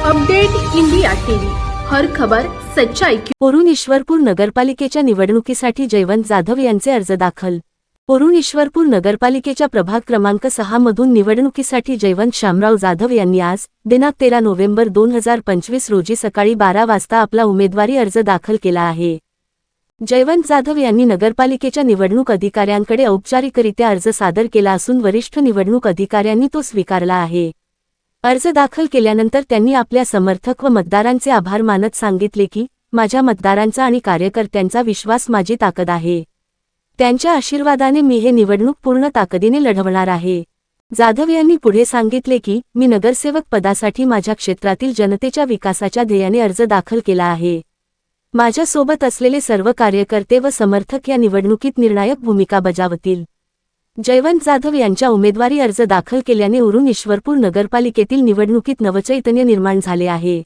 Update India TV. हर खबर सच्चाई की पोरुण ईश्वरपूर नगरपालिकेच्या निवडणुकीसाठी जयवंत जाधव यांचे अर्ज दाखल. पोरुण ईश्वरपूर नगरपालिकेच्या प्रभाग क्रमांक सहा मधून निवडणुकीसाठी जयवंत शामराव जाधव यांनी आज दिनांक तेरा नोव्हेंबर दोन हजार पंचवीस रोजी सकाळी बारा वाजता आपला उमेदवारी अर्ज दाखल केला आहे. जयवंत जाधव यांनी नगरपालिकेच्या निवडणूक अधिकाऱ्यांकडे औपचारिकरित्या अर्ज सादर केला असून वरिष्ठ निवडणूक अधिकाऱ्यांनी तो स्वीकारला आहे. अर्ज दाखल केल्यानंतर त्यांनी आपल्या समर्थक व मतदारांचे आभार मानत सांगितले की माझ्या मतदारांचा आणि कार्यकर्त्यांचा विश्वास माझी ताकद आहे. त्यांच्या आशीर्वादाने मी हे निवडणूक पूर्ण ताकदीने लढवणार आहे. जाधव यांनी पुढे सांगितले की मी नगरसेवक पदासाठी माझ्या क्षेत्रातील जनतेच्या विकासाच्या ध्येयाने अर्ज दाखल केला आहे. माझ्यासोबत असलेले सर्व कार्यकर्ते व समर्थक या निवडणुकीत निर्णायक भूमिका बजावतील. जयवंत जाधव यांच्या उमेदवारी अर्ज दाखल केल्याने उरून ईश्वरपूर नगरपालिकेतील निवडणुकीत नवचैतन्य निर्माण झाले आहे.